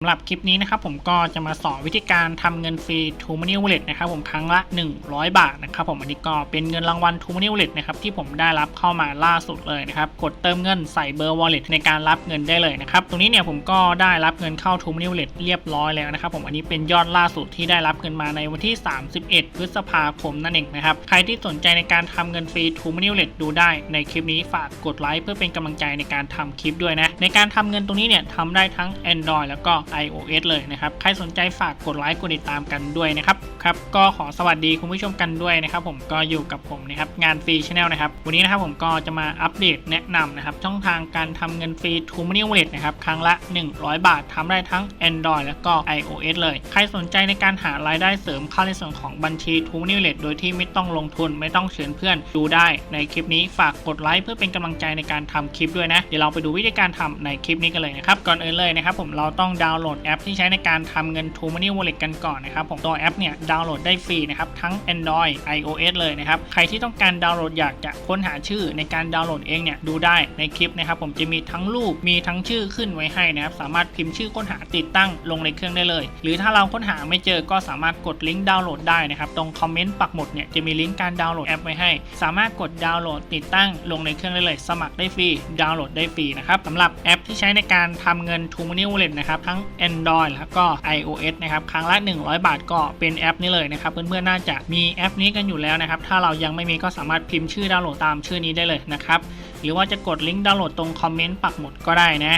สำหรับคลิปนี้นะครับผมก็จะมาสอนวิธีการทำเงินฟรี t ูม Money Wallet นะครับผมครั้งละ 100 บาทนะครับผมอันนี้ก็เป็นเงินรางวัล t ูม Money Wallet นะครับที่ผมได้รับเข้ามาล่าสุดเลยนะครับกดเติมเงินใส่เบอร์ Wallet ในการรับเงินได้เลยนะครับตรงนี้เนี่ยผมก็ได้รับเงินเข้า t ูม Money Wallet เรียบร้อยแล้วนะครับผมอันนี้เป็นยอดล่าสุดที่ได้รับเงินมาในวันที่ 31 พฤษภาคมนั่นเองนะครับใครที่สนใจในการทำเงินฟรี t ูม Money Wallet ดูได้ในคลิปนี้ฝากกดไลค์เพื่อเป็นกำลังใจในการทำคลิปด้วยนะในการทำเงินตรงนี้เนี่ยทำได้ทั้ง Android แล้วก็ iOS เลยนะครับ ใครสนใจฝากกดไลค์กดติดตามกันด้วยนะครับ ครับ ก็ขอสวัสดีคุณผู้ชมกันด้วยนะครับ ผมก็อยู่กับผมนะครับงานฟรีชาแนลนะครับ วันนี้นะครับผมก็จะมาอัปเดตแนะนำนะครับ ช่องทางการทำเงินฟรี t ูม Money Wallet นะครับ ครั้งละ 100 บาททำได้ทั้ง Android แล้วก็ iOS เลย ใครสนใจในการหารายได้เสริมเข้าในส่วนของบัญชี t ูม Money Wallet โดยที่ไม่ต้องลงทุนไม่ต้องเชิญเพื่อนดูได้ในคลิปนี้ฝากกดไลค์เพื่อเป็นกำลังใจในการทำคลิปด้วยนะเดี๋ยวเราไปดูวิธีการทำในคลิปนี้กันเลยนะครับก่อนอื่นเลยนะครับผมเราต้องดาวน์โหลดแอปที่ใช้ในการทำเงิน t ูม Money Wallet กันก่อนนะครับผมตัวแอปเนี่ยดาวน์โหลดได้ฟรีนะครับทั้ง Android iOS เลยนะครับใครที่ต้องการดาวน์โหลดอยากจะค้นหาชื่อในการดาวน์โหลดเองเนี่ยดูได้ในคลิปนะครับผมจะมีทั้งรูปมีทั้งชื่อขึ้นไว้ให้นะครับสามารถพิมพ์ชื่อค้นหาติดตั้งลงในเครื่องได้เลย หรือถ้าเราค้นหาไม่เจอก็สามารถกดลิงก์ดาวน์โหลดได้นะครับตรงคอมเมนต์ปักหมุดเนี่ยจะมีลิงก์การดาวน์โหลดแอปไว้ให้ สามารถกดดาวน์โหลดติดตั้งลงในเครื่องได้เลย สมัครได้ฟรีดาวน์โหลดได้ฟรีนะครับสำหรับแอปที่ใช้ในการทำเงิน t ูม Money Wallet นะครับทั้ง Android แล้วก็ iOS นะครับครั้งละ 100 บาทก็เป็นแอปนี้เลยนะครับ เพื่อนๆน่าจะมีแอปนี้กันอยู่แล้วนะครับ ถ้าเรายังไม่มีก็สามารถพิมพ์ชื่อดาวน์โหลดตามชื่อนี้ได้เลยนะครับ หรือว่าจะกดลิงก์ดาวน์โหลดตรงคอมเมนต์ปักหมุดก็ได้นะ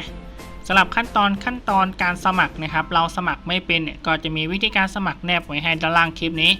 สำหรับขั้นตอนขั้นตอนการสมัครนะครับ เราสมัครไม่เป็นเนี่ยก็จะมีวิธีการสมัครแนบไว้ให้ด้านล่างคลิปนี้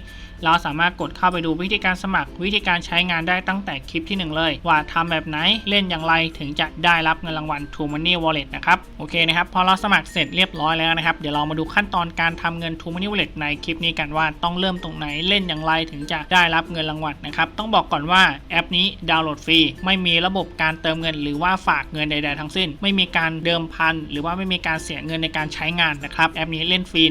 เราสามารถกดเข้าไปดูวิธีการสมัคร วิธีการใช้งานได้ตั้งแต่คลิปที่ 1 เลย ว่าทำแบบไหนเล่นอย่างไรถึงจะได้รับเงินรางวัล t ู Money Wallet นะครับโอเคนะครับพอเราสมัครเสร็จเรียบร้อยแล้วนะครับเดี๋ยวเรามาดูขั้นตอนการทำเงิน t ู Money Wallet ในคลิปนี้กันว่าต้องเริ่มตรงไหนเล่นอย่างไรถึงจะได้รับเงินรางวัลนะครับต้องบอกก่อนว่าแอปนี้ดาวน์โหลดฟรีไม่มีระบบการเติมเงิน หรือว่าฝากเงินใด ๆ ทั้งสิ้น ไม่มีการเดิมพันหรือว่าไม่มีการเสียเงินในการใช้งานนะครับแอปนี้เล่นฟรี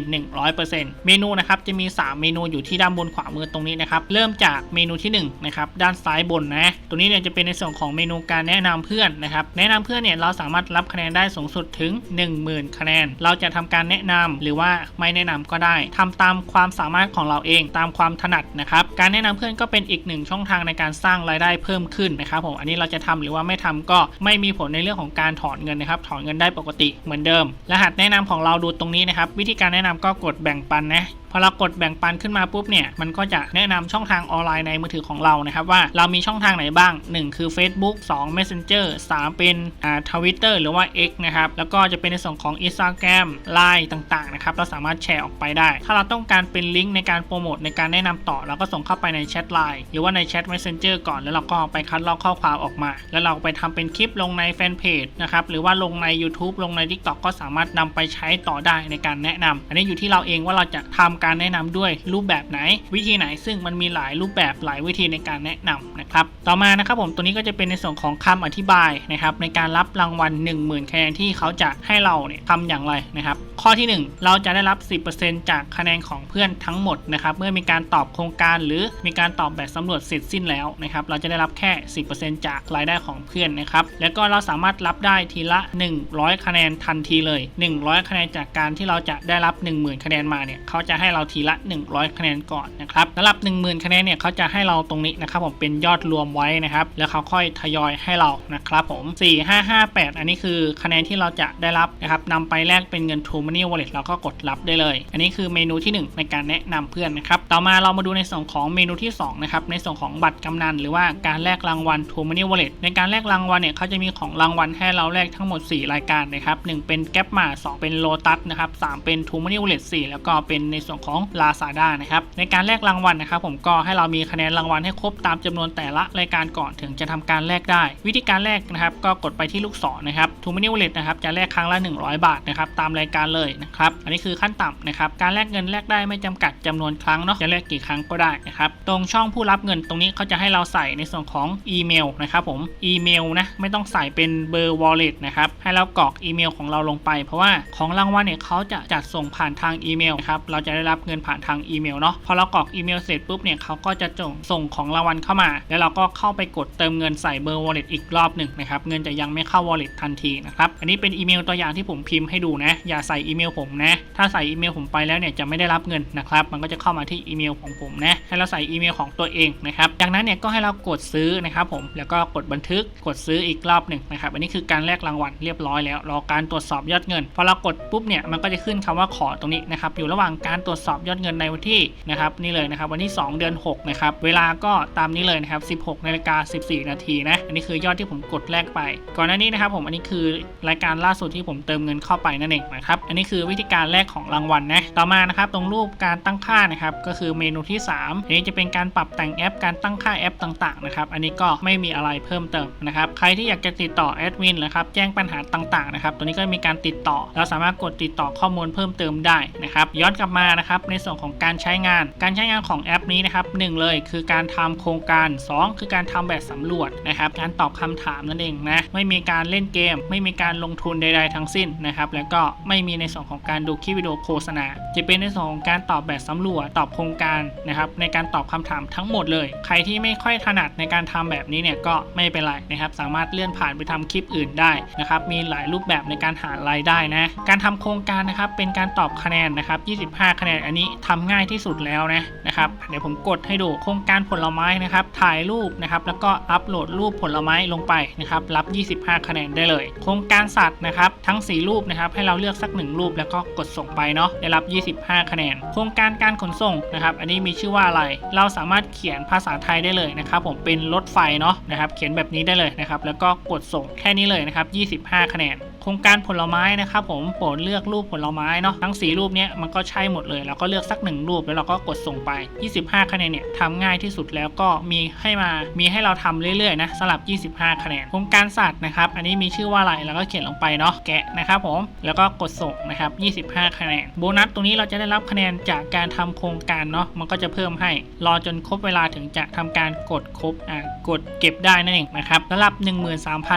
100%เมนูนะครับจะมี 3 เมนูอยู่ที่ด้านบนขวามือตรงนี้นะครับ เริ่มจากเมนูที่1นะครับด้านซ้ายบนนะ ตรงนี้เนี่ยจะเป็นในส่วนของเมนูการแนะนำเพื่อนนะครับ แนะนำเพื่อนเนี่ยเราสามารถรับคะแนนได้สูงสุดถึง 10,000 คะแนน เราจะทำการแนะนำหรือว่าไม่แนะนำก็ได้ทำตามความสามารถของเราเองตามความถนัดนะครับ การแนะนำเพื่อนก็เป็นอีกหนึ่งช่องทางในการสร้างรายได้เพิ่มขึ้นนะครับผมอันนี้เราจะทำหรือว่าไม่ทำก็ไม่มีผลในเรื่องของการถอนเงินนะครับถอนเงินได้ปกติเหมือนเดิม รหัสแนะนำของเราดูตรงนี้นะครับ วิธีการแนะนำก็กดแบ่งปันนะ พอเรากดแบ่งปันขึ้นมาปุ๊บเนี่ยมันก็จะแนะนำช่องทางออนไลน์ในมือถือของเรานะครับว่าเรามีช่องทางไหนบ้าง 1 คือ Facebook 2 Messenger 3 เป็นอ่าทวิตเตอร์หรือว่า X นะครับแล้วก็จะเป็นในส่วนของ Instagram Line ต่างๆนะครับเราสามารถแชร์ออกไปได้ ถ้าเราต้องการเป็นลิงก์ในการโปรโมทในการแนะนำต่อเราก็ส่งเข้าไปในแชทไลน์หรือว่าในแชท Messenger ก่อนแล้วเราก็ไปคัดลอกข้อความออกมา แล้วเราไปทำเป็นคลิปลงในแฟนเพจนะครับหรือว่าลงใน YouTube ลงใน TikTok ก็สามารถนำไปใช้ต่อได้ในการแนะนำอันนี้อยู่ที่เราเองว่าเราจะทำการแนะนำด้วยรูปแบบไหน วิธีไหนซึ่งมันมีหลายรูปแบบหลายวิธีในการแนะนำนะครับต่อมานะครับผมตัวนี้ก็จะเป็นในส่วนของคำอธิบายนะครับในการรับรางวัล 10,000คะแนนที่เขาจะให้เราเนี่ยทำอย่างไรนะครับข้อที่ 1 เราจะได้รับ 10%จากคะแนนของเพื่อนทั้งหมดนะครับเมื่อมีการตอบโครงการหรือมีการตอบแบบสำรวจเสร็จสิ้นแล้วนะครับเราจะได้รับแค่ 10%จากรายได้ของเพื่อนนะครับแล้วก็เราสามารถรับได้ทีละ 100 คะแนนทันทีเลย 100 คะแนนจากการที่เราจะได้รับ 10,000 คะแนนมาเนี่ยเขาจะให้เราทีละ 100 คะแนนก่อนนะครับสำหรับ 10,000 คะแนนเนี่ยเขาจะให้เราตรงนี้นะครับผมเป็นยอดรวมไว้นะครับ แล้วเขาค่อยทยอยให้เรานะครับผม 4 5 5 8 อันนี้คือคะแนนที่เราจะได้รับนะครับนำไปแลกเป็นเงิน True Money Wallet เราก็กดรับได้เลย อันนี้คือเมนูที่ 1 ในการแนะนำเพื่อนนะครับ ต่อมาเรามาดูในส่วนของเมนูที่2นะครับในส่วนของบัตรกำนัน หรือว่าการแลกรางวัล True Money Wallet ในการแลกรางวัลเนี่ยเขาจะมีของรางวัลให้เราแลกทั้งหมด 4 รายการนะครับ1เป็นแก๊ปมา2เป็นโลตัสนะครับ3เป็น True Money Wallet 4 แล้วก็เป็นในส่วนของ Lazada นะครับในการแลกรางวัลนะครับผมก็ให้เรามีคะแนนรางวัลให้ครบตามจำนวนแต่ละรายการก่อนถึงจะทำการแลกได้ วิธีการแลกนะครับก็กดไปที่ลูกศรนะครับ True Money Wallet นะครับจะแลกครั้งละ 100 บาทนะครับตามรายการเลยนะครับอันนี้คือขั้นต่ำนะครับการแลกเงินแลกได้ไม่จำกัดจำนวนครั้งเนาะจะแลกกี่ครั้งก็ได้นะครับตรงช่องผู้รับเงินตรงนี้เขาจะให้เราใส่ในส่วนของอีเมลนะครับผมอีเมลนะไม่ต้องใส่เป็นเบอร์ wallet นะครับให้เรากรอกอีเมลของเราลงไป เพราะว่าของรางวัลเนี่ยเขาจะจัดส่งผ่านทางอีเมลนะครับเราจะได้รับเงินผ่านทางอีเมลเนาะพอเรากรอกอีเมลเสร็จปุ๊บเนี่ยเขาก็จะส่งส่งของรางวัลเข้ามา แล้วเราก็เข้าไปกดเติมเงินใส่เบอร์ wallet อีกรอบหนึ่งนะครับเงินจะยังไม่เข้า wallet ทันทีนะครับอันนี้เป็นอีเมลตัวอย่างที่ผมพิมพ์ให้ดูนะอย่าใส่อีเมลผมนะถ้าใส่อีเมลผมไปแล้วเนี่ยจะไม่ได้รับเงินนะครับมันก็จะเข้ามาที่อีเมลของผมนะให้เราใส่อีเมลของตัวเองนะครับจากนั้นเนี่ยก็ให้เรากดซื้อนะครับผมแล้วก็กดบันทึกกดซื้ออีกรอบหนึ่งนะครับอันนี้คือการแลกรางวัลเรียบร้อยแล้วรอการตรวจสอบยอดเงินพอเรากดปุ๊บเนี่ยมันก็จะขึ้นคำว่าขอตรงนี้นะครับอยู่ระหว่างการตรวจสอบยอดเงินในวันที่นะครับนี่เลยนะครับวันที่ 2 เดือน6นะครับเวลาก็ตามนี้เลยนะครับ 16นาฬิกา14 นาทีนะอันนี้คือยอดที่ผมกดแลกไป ก่อนหน้านี้นะครับผมอันนี้คือรายการล่าสุดที่ผมเติมเงินเข้าไปนั่นเองนะครับอันนี้คือวิธีการแลกของรางวัลนะต่อมานะครับตรงรูปการตั้งค่านะครับก็คือเมนูที่ 3 อันนี้จะเป็นการปรับแต่งแอปการตั้งค่าแอปต่างๆนะครับอันนี้ก็ไม่มีอะไรเพิ่มเติมนะครับใครที่อยากจะติดต่อแอดมินนะครับแจ้งปัญหาต่างๆนะครับตัวนี้ก็มีการติดต่อ เราสามารถกดติดต่อข้อมูลเพิ่มเติมได้นะครับย้อนกลับมานะครับในส่วนของการใช้งาน การใช้งานของแอปนี้นะครับหนึ่งเลยคือการทำโครงการ 2 คือการทำแบบสำรวจนะครับการตอบคำถามนั่นเองนะไม่มีการเล่นเกม ไม่มีการลงทุนใด ๆ ทั้งสิ้นนะครับแล้วก็ไม่มีในส่วนของการดูคลิปวิดีโอโฆษณา จะเป็นในส่วนของการตอบแบบสำรวจตอบโครงการนะครับในการตอบคำถามทั้งหมดเลย ใครที่ไม่ค่อยถนัดในการทำแบบนี้เนี่ยก็ไม่เป็นไรนะครับสามารถเลื่อนผ่านไปทำคลิปอื่นได้นะครับมีหลายรูปแบบในการหารายได้นะการทำโครงการนะครับเป็นการตอบคะแนนนะครับ25คะแนนอันนี้ทำง่ายที่สุดแล้วนะนะครับเดี๋ยวผมกดให้ดูโครงการผลไม้นะครับ ถ่ายรูปนะครับแล้วก็อัปโหลดรูปผลไม้ลงไปนะครับ รับ 25 คะแนนได้เลย โครงการสัตว์นะครับทั้ง 4 รูปนะครับให้เราเลือกสัก 1 รูปแล้วก็กดส่งไปเนาะได้รับ 25 คะแนน โครงการการขนส่งนะครับ อันนี้มีชื่อว่าอะไร เราสามารถเขียนภาษาไทยได้เลยนะครับ ผมเป็นรถไฟเนาะนะครับ เขียนแบบนี้ได้เลยนะครับ แล้วก็กดส่งแค่นี้เลยนะครับ 25 คะแนน โครงการผลไม้นะครับผมโปรดเลือกรูปผลไม้เนาะทั้ง 4 รูปเนี้ยมันก็ใช่หมดเลยเราก็เลือกสัก 1 รูปแล้วเราก็กดส่งไป 25 คะแนนเนี่ยทำง่ายที่สุดแล้วก็มีให้มามีให้เราทำเรื่อยๆนะสลับ 25 คะแนนโครงการสัตว์นะครับอันนี้มีชื่อว่าอะไรเราก็เขียนลงไปเนาะแกะนะครับผมแล้วก็กดส่งนะครับ 25 คะแนนโบนัสตรงนี้เราจะได้รับคะแนนจากการทำโครงการเนาะมันก็จะเพิ่มให้รอจนครบเวลาถึงจะทำการกดครบอ่ากดเก็บได้นั่นเองนะครับสำหรับ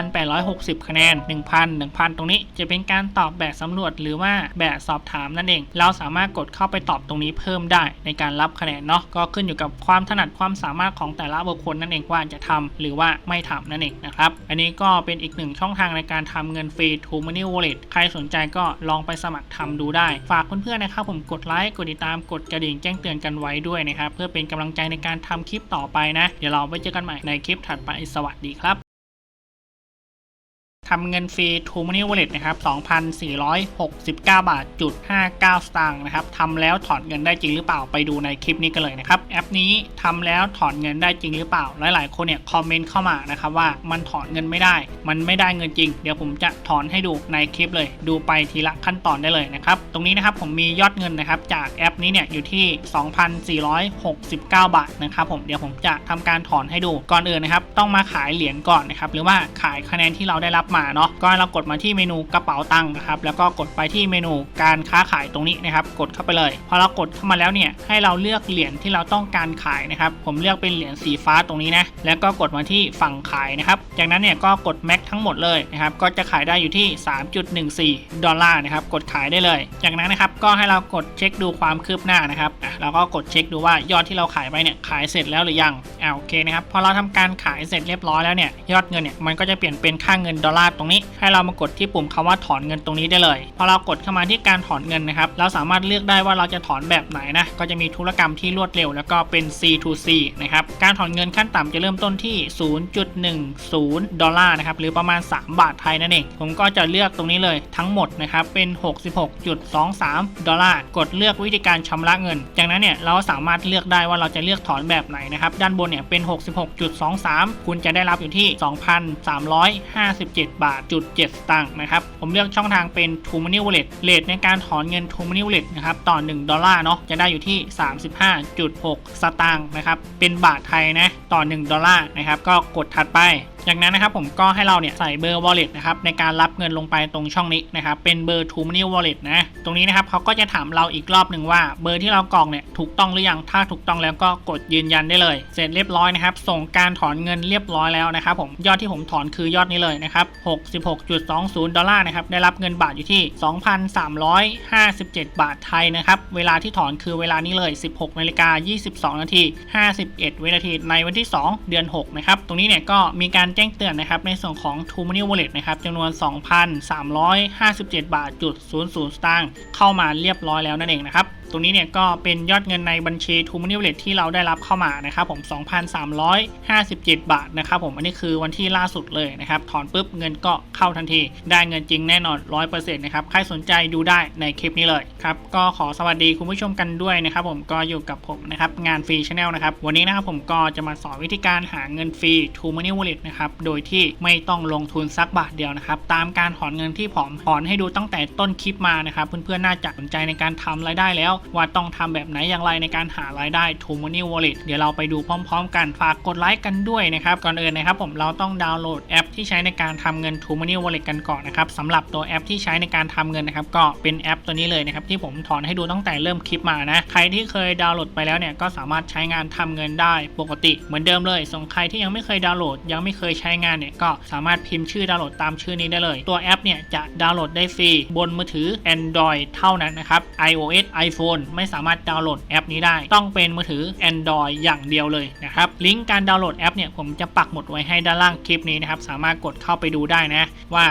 13,860 คะแนน 1,000 1,000ตรงนี้จะเป็นการตอบแบบสำรวจหรือว่าแบบสอบถามนั่นเอง เราสามารถกดเข้าไปตอบตรงนี้เพิ่มได้ในการรับคะแนนเนาะก็ขึ้นอยู่กับความถนัดความสามารถของแต่ละบุคคลนั่นเองว่าจะทำหรือว่าไม่ทำนั่นเองนะครับอันนี้ก็เป็นอีกหนึ่งช่องทางในการทำเงินฟรี To Money Wallet ใครสนใจก็ลองไปสมัครทำดูได้ ฝากเพื่อนๆนะครับผมกดไลค์กดติดตามกดกระดิ่งแจ้งเตือนกันไว้ด้วยนะครับเพื่อเป็นกำลังใจในการทำคลิปต่อไปนะ เดี๋ยวเราไปเจอกันใหม่ในคลิปถัดไปสวัสดีครับ ทำเงินฟรี t o Money Wallet นะครับ 2,469 บาทจุด59 สตางค์นะครับทำแล้วถอนเงินได้จริงหรือเปล่าไปดูในคลิปนี้กันเลยนะครับ แอปนี้ทำแล้วถอนเงินได้จริงหรือเปล่า หลาย ๆ คนเนี่ยคอมเมนต์เข้ามานะครับว่ามันถอนเงินไม่ได้ มันไม่ได้เงินจริง เดี๋ยวผมจะถอนให้ดูในคลิปเลย ดูไปทีละขั้นตอนได้เลยนะครับ ตรงนี้นะครับผมมียอดเงินนะครับจากแอปนี้เนี่ยอยู่ที่ 2,469 บาทนะครับผม เดี๋ยวผมจะทำการถอนให้ดู ก่อนอื่นนะครับต้องมาขายเหรียญก่อนนะครับ หรือว่าขายคะแนนที่เราได้รับมาเนาะก็ให้เรากดมาที่เมนูกระเป๋าตังค์นะครับแล้วก็กดไปที่เมนูการค้าขายตรงนี้นะครับกดเข้าไปเลย พอเรากดเข้ามาแล้วเนี่ยให้เราเลือกเหรียญที่เราต้องการขายนะครับผมเลือกเป็นเหรียญสีฟ้าตรงนี้นะแล้วก็กดมาที่ฝั่งขายนะครับจากนั้นเนี่ยก็กดแม็กทั้งหมดเลยนะครับก็จะขายได้อยู่ที่ 3.14 ดอลลาร์นะครับกดขายได้เลย จากนั้นนะครับก็ให้เรากดเช็คดูความคืบหน้านะครับอะเราก็กดเช็คดูว่ายอดที่เราขายไปเนี่ยขายเสร็จแล้วหรือยังอ่าโอเคนะครับพอเราทำการขายเสร็จเรียบร้อยแล้วเนี่ยยอดเงินเนี่ยมันก็จะเปลี่ยนเป็นค่าเงินดอลลาร์ตรงนี้ ให้เรามากดที่ปุ่มคำว่าถอนเงินตรงนี้ได้เลยพอเรากดเข้ามาที่การถอนเงินนะครับเราสามารถเลือกได้ว่าเราจะถอนแบบไหนนะก็จะมีธุรกรรมที่รวดเร็ว แล้วก็เป็น C to C นะครับการถอนเงินขั้นต่ำจะเริ่มต้นที่ 0.10 ดอลลาร์นะครับหรือประมาณ 3 บาทไทยนั่นเองผมก็จะเลือกตรงนี้เลยทั้งหมดนะครับเป็น 66.23 ดอลลาร์กดเลือกวิธีการชำระเงิน จากนั้นเนี่ยเราสามารถเลือกได้ว่าเราจะเลือกถอนแบบไหนนะครับด้านบนเนี่ยเป็น 66.23 คุณจะได้รับอยู่ที่ 2,357บาทจุด7สตางค์นะครับ ผมเลือกช่องทางเป็น t o Money Wallet เลทในการถอนเงิน t o Money Wallet นะครับต่อ 1 ดอลลาร์เนาะจะได้อยู่ที่ 35.6 สตางค์นะครับเป็นบาทไทยนะต่อ 1 ดอลลาร์นะครับก็กดถัดไป จากนั้นนะครับผมก็ให้เราเนี่ยใส่เบอร์ wallet นะครับในการรับเงินลงไปตรงช่องนี้นะครับเป็นเบอร์ True Money Wallet นะตรงนี้นะครับเขาก็จะถามเราอีกรอบหนึ่งว่าเบอร์ที่เรากรอกเนี่ยถูกต้องหรือยังถ้าถูกต้องแล้วก็กดยืนยันได้เลย เสร็จเรียบร้อยนะครับส่งการถอนเงินเรียบร้อยแล้วนะครับผมยอดที่ผมถอนคือยอดนี้เลยนะครับ66.20 ดอลลาร์นะครับได้รับเงินบาทอยู่ที่ 2,357 บาทไทยนะครับเวลาที่ถอนคือเวลานี้เลย 16นาฬิกา22นาที51วินาทีในวันที่ 2 เดือน 6 นะครับตรงนี้เนี่ยก็มีการแจ้งเตือนนะครับในส่วนของ True Money Wallet นะครับจำนวน 2,357 บาทจุด00 สตางค์เข้ามาเรียบร้อยแล้วนั่นเองนะครับ ตรงนี้เนี่ยก็เป็นยอดเงินในบัญชี True Money Wallet ที่เราได้รับเข้ามานะครับผม 2,357 บาทนะครับผม อันนี้คือวันที่ล่าสุดเลยนะครับ ถอนปุ๊บเงินก็เข้าทันที ได้เงินจริงแน่นอน 100%นะครับ ใครสนใจดูได้ในคลิปนี้เลยครับ ก็ขอสวัสดีคุณผู้ชมกันด้วยนะครับผมก็อยู่กับผมนะครับงานฟรีชาแนลนะครับ วันนี้นะครับผมก็จะมาสอนวิธีการหาเงินฟรี True Money Wallet นะครับ โดยที่ไม่ต้องลงทุนสักบาทเดียวนะครับ ตามการถอนเงินที่ผมถอนให้ดูตั้งแต่ต้นคลิปมานะครับ เพื่อนๆน่าจะสนใจในการทำรายได้แล้วว่าต้องทำแบบไหนอย่างไรในการหารายได้ True Money Wallet เดี๋ยวเราไปดูพร้อมๆ กันฝากกดไลค์กันด้วยนะครับก่อนอื่นนะครับผมเราต้องดาวน์โหลดแอปที่ใช้ในการทำเงิน True Money Wallet กันก่อนนะครับสำหรับตัวแอปที่ใช้ในการทำเงินนะครับก็เป็นแอปตัวนี้เลยนะครับที่ผมถอนให้ดูตั้งแต่เริ่มคลิปมานะใครที่เคยดาวน์โหลดไปแล้วเนี่ยก็สามารถใช้งานทำเงินได้ปกติเหมือนเดิมเลยส่วนใครที่ยังไม่เคยดาวน์โหลด ยังไม่เคยใช้งานเนี่ยก็สามารถพิมพ์ชื่อดาวน์โหลดตามชื่อนี้ได้เลย ตัวแอปเนี่ยจะดาวน์โหลดได้ฟรีบนมือถือ Android เท่านั้นนะครับ iOS iPhone ไม่สามารถดาวน์โหลดแอปนี้ได้ ต้องเป็นมือถือ Android อย่างเดียวเลยนะครับลิงก์การดาวน์โหลดแอปเนี่ยผมจะปักหมุดไว้ให้ด้านล่างคลิปนี้นะครับสามารถกดเข้าไปดูได้นะ ว่า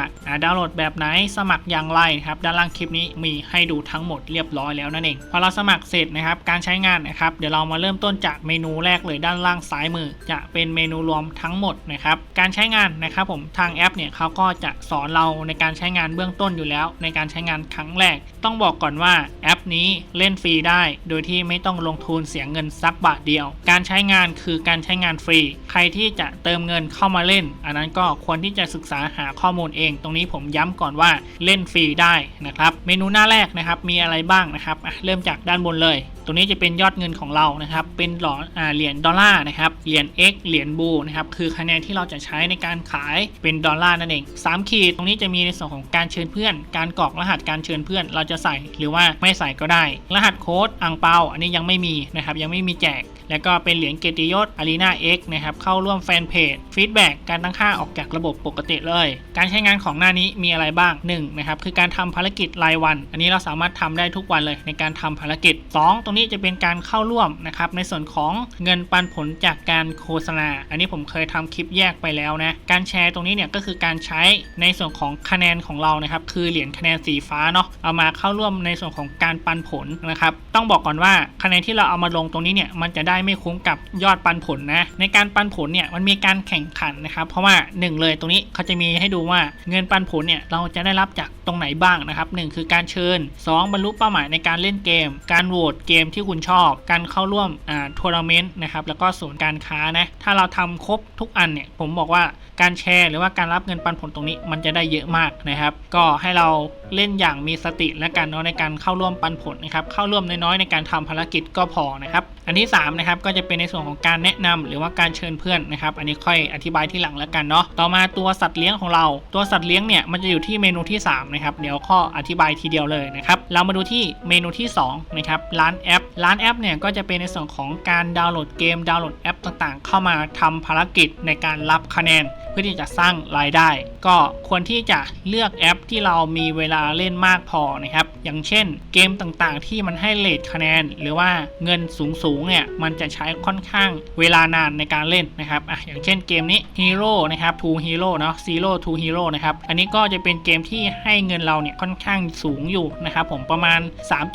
ดาวน์โหลดแบบไหนสมัครอย่างไรนะครับด้านล่างคลิปนี้มีให้ดูทั้งหมดเรียบร้อยแล้วนั่นเองพอเราสมัครเสร็จนะครับการใช้งานนะครับเดี๋ยวเรามาเริ่มต้นจากเมนูแรกเลยด้านล่างซ้ายมือ จะเป็นเมนูรวมทั้งหมดนะครับการใช้งานนะครับผมทางแอปเนี่ยเขาก็จะสอนเราในการใช้งานเบื้องต้นอยู่แล้ว ในการใช้งานครั้งแรก ต้องบอกก่อนว่าแอปนี้เลเล่นฟรีได้ โดยที่ไม่ต้องลงทุนเสียเงินสักบาทเดียว การใช้งานคือการใช้งานฟรี ใครที่จะเติมเงินเข้ามาเล่น อันนั้นก็ควรที่จะศึกษาหาข้อมูลเอง ตรงนี้ผมย้ำก่อนว่าเล่นฟรีได้นะครับ เมนูหน้าแรกนะครับ มีอะไรบ้างนะครับเริ่มจากด้านบนเลย ตรงนี้จะเป็นยอดเงินของเรานะครับ เป็นหลอเหรียญดอลลาร์นะครับ เหรียญ X เหรียญบูนะครับ คือคะแนนที่เราจะใช้ในการขายเป็นดอลลาร์นั่นเอง 3 ขีด ตรงนี้จะมีในส่วนของการเชิญเพื่อน การกรอกรหัสการเชิญเพื่อน เราจะใส่หรือว่าไม่ใส่ก็ได้ รหัสโค้ดอังเปา อันนี้ยังไม่มีนะครับ ยังไม่มีแจก แล้วก็เป็นเหรียญเกียรติยศ Arena X นะครับ เข้าร่วมแฟนเพจ ฟีดแบ็กการตั้งค่าออกจากระบบปกติเลย การใช้งานของหน้านี้มีอะไรบ้าง 1 นะครับ คือการทำภารกิจรายวัน อันนี้เราสามารถทำได้ทุกวันเลยในการทำภารกิจ 2 ตรงนี้จะเป็นการเข้าร่วมนะครับในส่วนของเงินปันผลจากการโฆษณา อันนี้ผมเคยทำคลิปแยกไปแล้วนะ การแชร์ตรงนี้เนี่ยก็คือการใช้ในส่วนของคะแนนของเรานะครับคือเหรียญคะแนนสีฟ้าเนาะเอามาเข้าร่วมในส่วนของการปันผลนะครับต้องบอกก่อนว่าคะแนนที่เราเอามาลงตรงนี้เนี่ยมันจะได้ไม่คุ้มกับยอดปันผลนะในการปันผลเนี่ยมันมีการแข่งขันนะครับเพราะว่า 1 เลยตรงนี้เขาจะมีให้ดูว่าเงินปันผลเนี่ยเราจะได้รับจากตรงไหนบ้างนะครับหคือการเชิญ 2 บรรลุเป้าหมายในการเล่นเกม การโหวตเกมมที่คุณชอบ การเข้าร่วมอ่าทัวร์นาเมนต์นะครับแล้วก็ศูนย์การค้านะถ้าเราทำครบทุกอันเนี่ยผมบอกว่าการแชร์หรือว่าการรับเงินปันผลตรงนี้มันจะได้เยอะมากนะครับ ก็ให้เราเล่นอย่างมีสติและกันเนาะในการเข้าร่วมปันผลนะครับเข้าร่วมน้อยๆในการทำภารกิจก็พอนะครับอันที่3นะครับก็จะเป็นในส่วนของการแนะนำหรือว่าการเชิญเพื่อนนะครับอันนี้ค่อยอธิบายที่หลังแล้วกันเนาะต่อมาตัวสัตว์เลี้ยงของเราตัวสัตว์เลี้ยงเนี่ยมันจะอยู่ที่เมนูที่3นะครับเดี๋ยวข้ออธิบายทีเดียวเลยนะครับเรามาดูที่เมนูที่2นะครับร้านแอป ร้านแอปเนี่ยก็จะเป็นในส่วนของการดาวน์โหลดเกมดาวน์โหลดแอปต่างๆ เข้ามาทำภารกิจในการรับคะแนน เพื่อที่จะสร้างรายได้ ก็ควรที่จะเลือกแอปที่เรามีเวลาเล่นมากพอนะครับอย่างเช่น เกมต่างๆ ที่มันให้เลทคะแนน หรือว่าเงินสูงๆเนี่ยมันจะใช้ค่อนข้างเวลานานในการเล่นนะครับอะอย่างเช่นเกมนี้ Hero นะครับ Two Hero เนาะ Zero Two Hero นะครับอันนี้ก็จะเป็นเกมที่ให้เงินเราเนี่ยค่อนข้างสูงอยู่นะครับผมประมาณ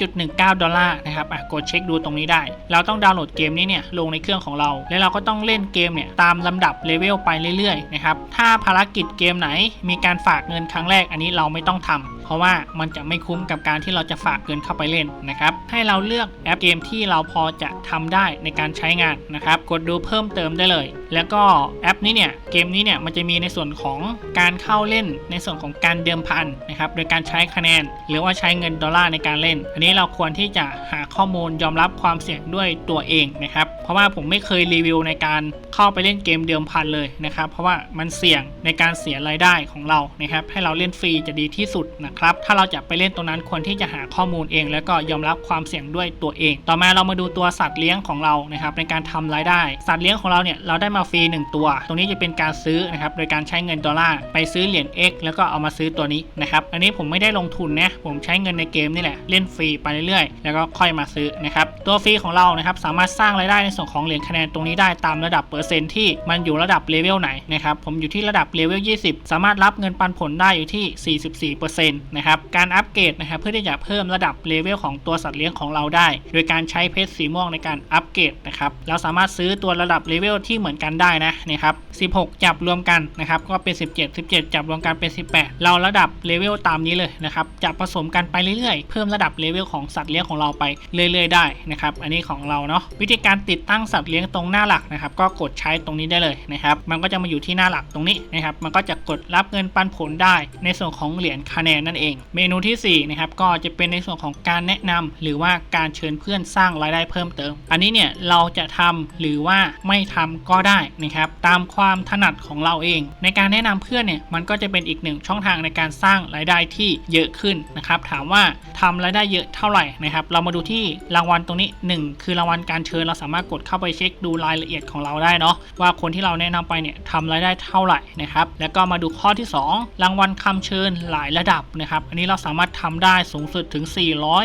3.19 ดอลลาร์นะครับอะกดเช็คดูตรงนี้ได้ เราต้องดาวน์โหลดเกมนี้เนี่ยลงในเครื่องของเรา แล้วเราก็ต้องเล่นเกมเนี่ยตามลำดับเลเวลไปเรื่อยๆนะครับถ้าภารกิจเกมไหนมีการฝากเงินครั้งแรกอันนี้เราไม่ต้องทำเพราะว่ามันจะไม่คุ้มกับการที่เราจะฝากเงินเข้าไปเล่นนะครับให้เราเลือกแอปเกมที่เราพอจะทำได้ในการใช้งานนะครับ กดดูเพิ่มเติมได้เลยแล้วก็แอปนี้เนี่ยเกมนี้เนี่ยมันจะมีในส่วนของการเข้าเล่นในส่วนของการเดิมพันนะครับโดยการใช้คะแนน หรือว่าใช้เงินดอลลาร์ในการเล่น อันนี้เราควรที่จะหาข้อมูลยอมรับความเสี่ยงด้วยตัวเองนะครับเพราะว่าผมไม่เคยรีวิวในการเข้าไปเล่นเกมเดิมพันเลยนะครับเพราะว่ามันเสี่ยงในการเสียรายได้ของเรานะครับให้เราเล่นฟรีจะดีที่สุดนะครับถ้าเราจะไปเล่นตรงนั้นควรที่จะหาข้อมูลเอง แล้วก็ยอมรับความเสี่ยงด้วยตัวเอง ต่อมาเรามาดูตัวสัตว์เลี้ยงของเรานะครับในการทำรายได้ สัตว์เลี้ยงของเราเนี่ยเราได้มาฟรี1ตัว ตรงนี้จะเป็นการซื้อนะครับโดยการใช้เงินดอลลาร์ไปซื้อเหรียญ X แล้วก็เอามาซื้อตัวนี้นะครับอันนี้ผมไม่ได้ลงทุนนะผมใช้เงินในเกมนี่แหละเล่นฟรีไปเรื่อยๆ แล้วก็ค่อยมาซื้อนะครับตัวฟรีของเรานะครับสามารถสร้างรายได้ในส่วนของเหรียญคะแนนตรงนี้ได้ตามระดับเปอร์เซ็นต์ที่มันอยู่ระดับเลเวลไหนนะครับผมอยู่ที่ระดับเลเวล20 สามารถรับเงินปันผลได้อยู่ที่ 44%นะครับการอัปเกรดนะครับเพื่อที่จะเพิ่มระดับเลเวลของตัวสัตว์เลี้ยงของเราได้ โดยการใช้เพชรสีม่วงในการอัปเกรดนะครับเราสามารถซื้อตัวระดับเลเวลที่เหมือนกันได้นะนะครับ 16 จับรวมกันนะครับก็เป็น 17 17 จับรวมกันเป็น 18 เราระดับเลเวลตามนี้เลยนะครับจะผสมกันไปเรื่อยๆ เพิ่มระดับเลเวลของสัตว์เลี้ยงของเราไปเรื่อยๆได้นะครับอันนี้ของเราเนาะวิธีการติดตั้งสัตว์เลี้ยงตรงหน้าหลักนะครับก็กดใช้ตรงนี้ได้เลยนะครับมันก็จะมาอยู่ที่หน้าหลักตรงนี้นะครับมันก็จะกดรับเงินปันผลได้ ในส่วนของเหรียญคะแนนนั่นเอง เมนูที่4นะครับก็จะเป็นในส่วนของการแนะนำหรือว่าการเชิญเพื่อนสร้างรายได้เพิ่มเติม อันนี้เนี่ยเราจะทำหรือว่าไม่ทำก็ได้นะครับตามความถนัดของเราเอง ในการแนะนำเพื่อนเนี่ยมันก็จะเป็นอีกหนึ่งช่องทางในการสร้างรายได้ที่เยอะขึ้นนะครับถามว่าทำรายได้เยอะเท่าไหร่นะครับเรามาดูที่รางวัลตรงนี้ 1 คือรางวัลการเชิญเราสามารถกดเข้าไปเช็คดูรายละเอียดของเราได้เนาะว่าคนที่เราแนะนำไปเนี่ยทำรายได้เท่าไหร่นะครับแล้วก็มาดูข้อที่ 2 รางวัลคำเชิญหลายระดับนะครับอันนี้เราสามารถทำได้สูงสุดถึง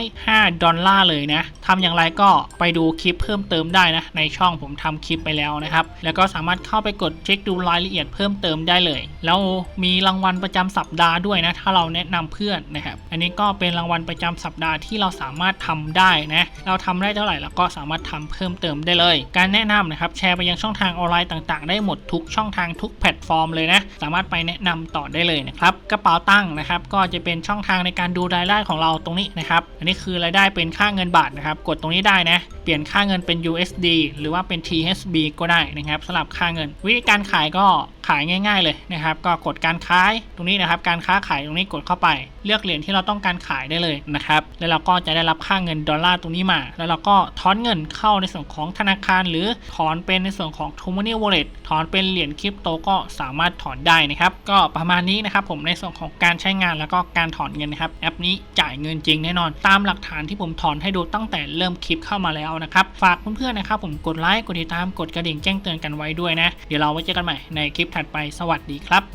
405 ดอลลาร์เลยนะทำอย่างไรก็ไปดูคลิปเพิ่มเติมได้นะในช่องผมทำคลิปไปแล้วนะครับแล้วก็็สามารถเข้าไปกดเช็คดูรายละเอียดเพิ่มเติมได้เลย แล้วมีรางวัลประจำสัปดาห์ด้วยนะ ถ้าเราแนะนำเพื่อนนะครับ อันนี้ก็เป็นรางวัลประจำสัปดาห์ที่เราสามารถทำได้นะ เราทำได้เท่าไหร่เราก็สามารถทำเพิ่มเติมได้เลย การแนะนำนะครับแชร์ไปยังช่องทางออนไลน์ต่างๆ ได้หมดทุกช่องทางทุกแพลตฟอร์มเลยนะ สามารถไปแนะนำต่อได้เลยนะครับกระเป๋าตังค์นะครับก็จะเป็นช่องทางในการดูรายได้ของเราตรงนี้นะครับอันนี้คือรายได้เป็นค่าเงินบาทนะครับกดตรงนี้ได้นะเปลี่ยนค่าเงินเป็น USD หรือว่าเป็น THB ก็ได้นะครับสำหรับค่าเงิน วิธีการขายก็ายง่าย ๆเลยนะครับ ก็กดการขายตรงนี้นะครับ การค้าขายตรงนี้กดเข้าไป เลือกเหรียญที่เราต้องการขายได้เลยนะครับ แล้วเราก็จะได้รับค่าเงินดอลลาร์ตรงนี้มา แล้วเราก็ถอนเงินเข้าในส่วนของธนาคาร หรือถอนเป็นในส่วนของ t o m o n e y Wallet ถอนเป็นเหรียญคริปโตก็สามารถถอนได้นะครับ ก็ประมาณนี้นะครับผมในส่วนของการใช้งานแล้วก็การถอนเงินนะครับ แอปนี้จ่ายเงินจริงแน่นอน ตามหลักฐานที่ผมถอนให้ดูตั้งแต่เริ่มคลิปเข้ามาแล้วนะครับ ฝากเพื่อนๆนะครับผมกดไลค์ กดติดตาม กดกระดิ่งแจ้งเตือนกันไว้ด้วยนะ เดี๋ยวเราไว้เจอกันใหม่ในคลิปถัดไปสวัสดีครับ